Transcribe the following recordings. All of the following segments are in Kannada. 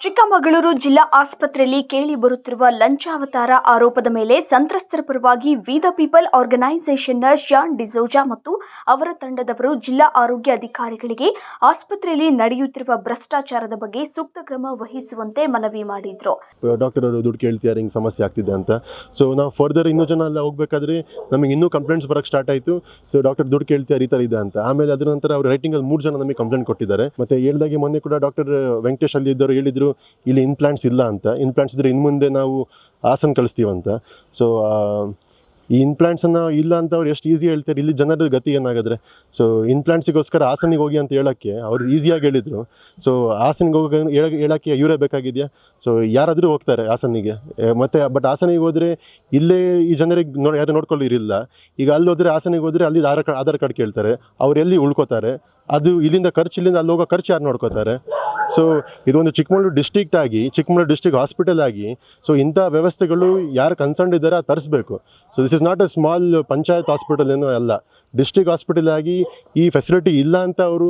ಚಿಕ್ಕಮಗಳೂರು ಜಿಲ್ಲಾ ಆಸ್ಪತ್ರೆಯಲ್ಲಿ ಕೇಳಿ ಬರುತ್ತಿರುವ ಲಂಚಾವತಾರ ಆರೋಪದ ಮೇಲೆ ಸಂತ್ರಸ್ತರ ಪರವಾಗಿ ವಿ ದ ಪೀಪಲ್ ಆರ್ಗನೈಸೇಷನ್ನ ಶಾನ್ ಡಿಸೋಜಾ ಮತ್ತು ಅವರ ತಂಡದವರು ಜಿಲ್ಲಾ ಆರೋಗ್ಯ ಅಧಿಕಾರಿಗಳಿಗೆ ಆಸ್ಪತ್ರೆಯಲ್ಲಿ ನಡೆಯುತ್ತಿರುವ ಭ್ರಷ್ಟಾಚಾರದ ಬಗ್ಗೆ ಸೂಕ್ತ ಕ್ರಮ ವಹಿಸುವಂತೆ ಮನವಿ ಮಾಡಿದ್ರು. ಡಾಕ್ಟರ್ ಅವರು ದುಡ್ಡು ಕೇಳ್ತಿದ್ದಾರೆ, ಹಿಂಗೆ ಸಮಸ್ಯೆ ಆಗ್ತಿದೆ ಅಂತ. ಸೊ ನಾವು ಫರ್ದರ್ ಇನ್ನೂ ಜನ ಎಲ್ಲ ಹೋಗ್ಬೇಕಾದ್ರೆ ನಮಗೆ ಇನ್ನೂ ಕಂಪ್ಲೇಂಟ್ಸ್ ಬರೋಕ್ಕೆ ಸ್ಟಾರ್ಟ್ ಆಯಿತು. ಸೊ ಡಾಕ್ಟರ್ ದುಡ್ಡು ಕೇಳ್ತಿದ್ದಾರೆ, ಈ ಥರ ಇದೆ ಅಂತ. ಆಮೇಲೆ ಅದರ ನಂತರ ಅವ್ರು ರೈಟಿಂಗಲ್ಲಿ ಮೂರು ಜನ ನಮಗೆ ಕಂಪ್ಲೇಂಟ್ ಕೊಟ್ಟಿದ್ದಾರೆ. ಮತ್ತು ಹೇಳ್ದಾಗೆ ಮೊನ್ನೆ ಕೂಡ ಡಾಕ್ಟರ್ ವೆಂಕಟೇಶ್ ಅಲ್ಲಿ ಇದ್ದವರು ಹೇಳಿದರು ಇಲ್ಲಿ ಇನ್ಪ್ಲಾಂಟ್ಸ್ ಇಲ್ಲ ಅಂತ. ಇನ್ಪ್ಲಾಂಟ್ಸ್ ಇದ್ರೆ ಇನ್ನು ಮುಂದೆ ನಾವು ಹಾಸನ ಕಳಿಸ್ತೀವಂತ. ಸೊ ಈ ಇನ್ಪ್ಲಾಂಟ್ಸನ್ನು ಇಲ್ಲ ಅಂತ ಅವ್ರು ಎಷ್ಟು ಈಸಿ ಹೇಳ್ತಾರೆ, ಇಲ್ಲಿ ಜನರ ಗತಿ ಏನಾಗಿದ್ರೆ? ಸೊ ಇನ್ಪ್ಲಾಂಟ್ಸಿಗೋಸ್ಕರ ಹಾಸನಿಗೆ ಹೋಗಿ ಅಂತ ಹೇಳೋಕ್ಕೆ ಅವ್ರು ಈಸಿಯಾಗಿ ಹೇಳಿದರು. ಸೊ ಹಾಸನಿಗೆ ಹೋಗಿ ಹೇಳಕ್ಕೆ ಇವರೇ ಬೇಕಾಗಿದೆಯಾ? ಸೊ ಯಾರಾದರೂ ಹೋಗ್ತಾರೆ ಹಾಸನಿಗೆ ಮತ್ತು ಬಟ್ ಹಾಸನಿಗೆ ಹೋದರೆ ಇಲ್ಲೇ ಈ ಜನರಿಗೆ ನೋಡಿ, ಯಾರು ನೋಡ್ಕೊಳ್ಳಿರಿಲ್ಲ ಈಗ ಅಲ್ಲಿ ಹೋದರೆ ಹಾಸನಿಗೆ ಹೋದರೆ ಅಲ್ಲಿ ಆಧಾರ್ ಕಾರ್ಡ್ ಆಧಾರ್ ಕಾರ್ಡ್ ಕೇಳ್ತಾರೆ. ಅವ್ರು ಎಲ್ಲಿ ಉಳ್ಕೋತಾರೆ? ಅದು ಇಲ್ಲಿಂದ ಖರ್ಚು ಇಲ್ಲಿಂದ ಅಲ್ಲಿ ಹೋಗೋ ಖರ್ಚು ಯಾರು ನೋಡ್ಕೋತಾರೆ? ಸೊ ಇದೊಂದು ಚಿಕ್ಕಮಗಳೂರು ಡಿಸ್ಟ್ರಿಕ್ಟ್ ಆಗಿ, ಚಿಕ್ಕಮಗಳೂರು ಡಿಸ್ಟಿಕ್ ಹಾಸ್ಪಿಟಲ್ ಆಗಿ ಸೊ ಇಂಥ ವ್ಯವಸ್ಥೆಗಳು ಯಾರು ಕನ್ಸರ್ನ್ ಇದ್ದಾರೆ ತರಿಸ್ಬೇಕು. So this is not a small panchayat hospital ಏನೂ ಅಲ್ಲ. ಡಿಸ್ಟ್ರಿಕ್ಟ್ ಹಾಸ್ಪಿಟಲ್ ಆಗಿ ಈ ಫೆಸಿಲಿಟಿ ಇಲ್ಲ ಅಂತ ಅವರು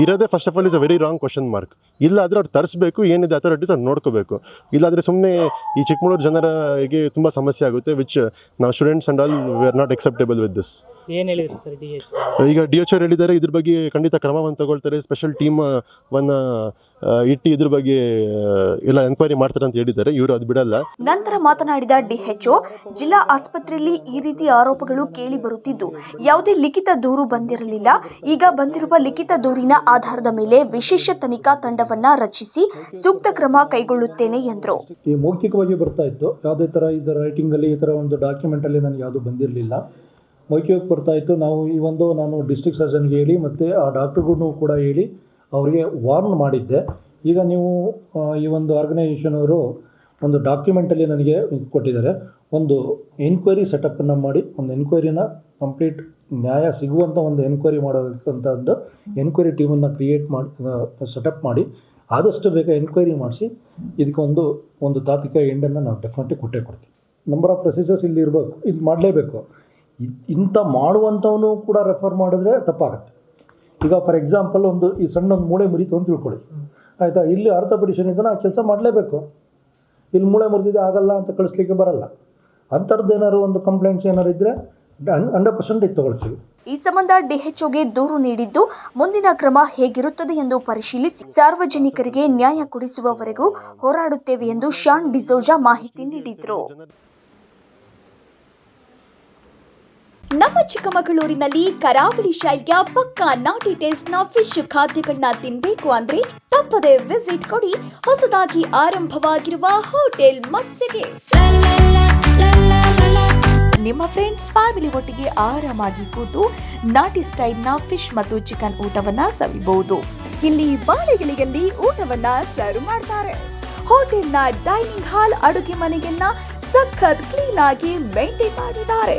ಇರೋದೇ first of all is a very wrong question mark ಇಲ್ಲ ಆದರೆ ಅವ್ರು ತರಿಸ್ಬೇಕು ಏನಿದೆ ಅಥಾರಿಟೀಸ್ ಅವ್ರು ನೋಡ್ಕೋಬೇಕು. ಇಲ್ಲಾದರೆ ಸುಮ್ಮನೆ ಈ ಚಿಕ್ಕಮಗಳೂರು ಜನರಿಗೆ ತುಂಬ ಸಮಸ್ಯೆ ಆಗುತ್ತೆ ವಿಚ್ ನಾವು students and all we are not acceptable with this ಏನು ಹೇಳಿದ್ರಿ ಸರ್ ಡಿ ಎಚ್ ಈಗ ಡಿ ಎಚ್ ಆರ್ ಹೇಳಿದ್ದಾರೆ ಇದ್ರ ಬಗ್ಗೆ ಖಂಡಿತ ಕ್ರಮವನ್ನು ತಗೊಳ್ತಾರೆ ಸ್ಪೆಷಲ್ ಟೀಮ್ ವನ್ನ ಇಟ್ಟು ಇದ್ರ ಬಗ್ಗೆ ಎಲ್ಲ ಎನ್ಕ್ವೈರಿ ಮಾಡ್ತಾರೆ ಅಂತ ಹೇಳಿದ್ದಾರೆ ಇವರು ಅದು ಬಿಡಲ್ಲ. ನಂತರ ಮಾತನಾಡಿದ ಡಿಎಚ್ಒ ಜಿಲ್ಲಾ ಆಸ್ಪತ್ರೆಯಲ್ಲಿ ಈ ರೀತಿ ಆರೋಪಗಳು ಕೇಳಿ ಬರುತ್ತಿದ್ದು ಯಾವುದೇ ಲಿಖಿತ ದೂರು ಬಂದಿರಲಿಲ್ಲ. ಈಗ ಬಂದಿರುವ ಲಿಖಿತ ದೂರಿನ ಆಧಾರದ ಮೇಲೆ ವಿಶೇಷ ತನಿಖಾ ತಂಡವನ್ನ ರಚಿಸಿ ಸೂಕ್ತ ಕ್ರಮ ಕೈಗೊಳ್ಳುತ್ತೇನೆ ಎಂದರು. ಈ ಮೌಖಿಕವಾಗಿ ಬರ್ತಾ ಇತ್ತು. ಯಾವುದೇ ಥರ ಇದು ರೈಟಿಂಗಲ್ಲಿ ಈ ಥರ ಒಂದು ಡಾಕ್ಯುಮೆಂಟಲ್ಲಿ ನನಗೆ ಯಾವುದು ಬಂದಿರಲಿಲ್ಲ. ಮೌಖಿಕವಾಗಿ ಬರ್ತಾ ಇತ್ತು. ನಾವು ಈ ಒಂದು ನಾನು ಡಿಸ್ಟ್ರಿಕ್ಟ್ ಸರ್ಜನ್ಗೆ ಹೇಳಿ ಮತ್ತು ಆ ಡಾಕ್ಟ್ರಿಗೂ ಕೂಡ ಹೇಳಿ ಅವರಿಗೆ ವಾರ್ನ್ ಮಾಡಿದ್ದೆ. ಈಗ ನೀವು ಈ ಒಂದು ಆರ್ಗನೈಸೇಷನ್ ಅವರು ಒಂದು ಡಾಕ್ಯುಮೆಂಟಲ್ಲಿ ನನಗೆ ಕೊಟ್ಟಿದ್ದಾರೆ. ಒಂದು ಎನ್ಕ್ವೈರಿ ಸೆಟಪ್ಪನ್ನು ಮಾಡಿ, ಒಂದು ಎನ್ಕ್ವೈರಿನ ಕಂಪ್ಲೀಟ್ ನ್ಯಾಯ ಸಿಗುವಂಥ ಒಂದು ಎನ್ಕ್ವೈರಿ ಮಾಡೋಕ್ಕಂಥ ಒಂದು ಎನ್ಕ್ವೈರಿ ಟೀಮನ್ನು ಕ್ರಿಯೇಟ್ ಮಾಡಿ ಸೆಟಪ್ ಮಾಡಿ, ಆದಷ್ಟು ಬೇಗ ಎನ್ಕ್ವೈರಿ ಮಾಡಿಸಿ ಇದಕ್ಕೊಂದು ಒಂದು ತಾತ್ವಿಕ ಎಂಡನ್ನು ನಾವು ಡೆಫಿನೆಟ್ಲಿ ಕೊಟ್ಟೇ ಕೊಡ್ತೀವಿ. ನಂಬರ್ ಆಫ್ ಪ್ರೊಸೀಜರ್ಸ್ ಇಲ್ಲಿ ಇರಬೇಕು ಇದು ಮಾಡಲೇಬೇಕು. ಇಂಥ ಮಾಡುವಂಥವನು ಕೂಡ ರೆಫರ್ ಮಾಡಿದ್ರೆ ತಪ್ಪಾಗುತ್ತೆ. ಈಗ ಫಾರ್ ಎಕ್ಸಾಂಪಲ್ ಒಂದು ಈ ಸಣ್ಣ ಒಂದು ಮೂಳೆ ಮುರಿತು ಅಂತ ತಿಳ್ಕೊಳ್ಳಿ. ಆಯಿತಾ? ಇಲ್ಲಿ ಅರ್ಥ ಇದ್ದಾನೆ ಇದನ್ನು ಕೆಲಸ ಮಾಡಲೇಬೇಕು. ಇಲ್ಲಿ ಮೂಳೆ ಮುರಿದಿದೆ ಆಗಲ್ಲ ಅಂತ ಕಳಿಸ್ಲಿಕ್ಕೆ ಬರಲ್ಲ. ಅಂಥದ್ದು ಏನಾದ್ರು ಒಂದು ಕಂಪ್ಲೇಂಟ್ಸ್ ಏನಾದ್ರು ಇದ್ದರೆ ಹಂಡ್ರೆಡ್ ಪರ್ಸೆಂಟ್ ಇದು ತೊಗೊಳ್ತೀವಿ. ಈ ಸಂಬಂಧ ಡಿಎಚ್ಒಗೆ ದೂರು ನೀಡಿದ್ದು ಮುಂದಿನ ಕ್ರಮ ಹೇಗಿರುತ್ತದೆ ಎಂದು ಪರಿಶೀಲಿಸಿ ಸಾರ್ವಜನಿಕರಿಗೆ ನ್ಯಾಯ ಕೊಡಿಸುವವರೆಗೂ ಹೋರಾಡುತ್ತೇವೆ ಎಂದು ಶಾನ್ ಡಿಸೋಜಾ ಮಾಹಿತಿ ನೀಡಿದರು. ನಮ್ಮ ಚಿಕ್ಕಮಗಳೂರಿನಲ್ಲಿ ಕರಾವಳಿ ಶೈಲಿಯ ಪಕ್ಕಾ ನಾಟಿ ಟೇಸ್ಟ್ನ ಫಿಶ್ ಖಾದ್ಯಗಳನ್ನ ತಿನ್ಬೇಕು ಅಂದ್ರೆ ತಪ್ಪದೆ ವಿಸಿಟ್ ಕೊಡಿ ಹೊಸದಾಗಿ ಆರಂಭವಾಗಿರುವ ಹೋಟೆಲ್ ಮತ್ಸ್ಯಗೆ. ನಿಮ್ಮ ಫ್ರೆಂಡ್ಸ್ ಫ್ಯಾಮಿಲಿ ಒಟ್ಟಿಗೆ ಆರಾಮಾಗಿ ಕೂತು ನಾಟಿ ಸ್ಟೈಲ್ನ ಫಿಶ್ ಮತ್ತು ಚಿಕನ್ ಊಟವನ್ನ ಸವಿಬಹುದು. ಇಲ್ಲಿ ಬಾಳೆಗಳಿಗೆಲ್ಲಿ ಊಟವನ್ನ ಸರ್ವ್ ಮಾಡ್ತಾರೆ. ಹೋಟೆಲ್ನ ಡೈನಿಂಗ್ ಹಾಲ್ ಅಡುಗೆ ಮನೆಯನ್ನ ಸಖತ್ ಕ್ಲೀನ್ ಆಗಿ ಮೇಂಟೈನ್ ಮಾಡಿದ್ದಾರೆ.